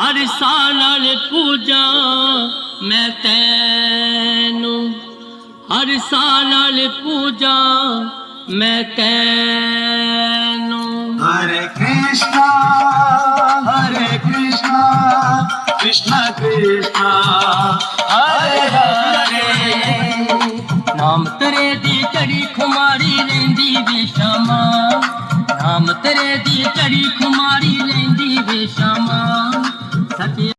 हर साल पूजा मैं तैर हर ਪੂਜਾ पूजा मू हरे ਕ੍ਰਿਸ਼ਨਾ हरे ਕ੍ਰਿਸ਼ਨਾ ਕ੍ਰਿਸ਼ਨਾ ਕ੍ਰਿਸ਼ਨਾ हरे हरे। नाम ਤੇਰੇ ਦੀ ਚੜੀ ख़ुमारी लेंदी ਵੇ शामा नाम ਤੇਰੇ ਦੀ ਚੜੀ ख़ुमारी लेंदी ਵੇ शामा सच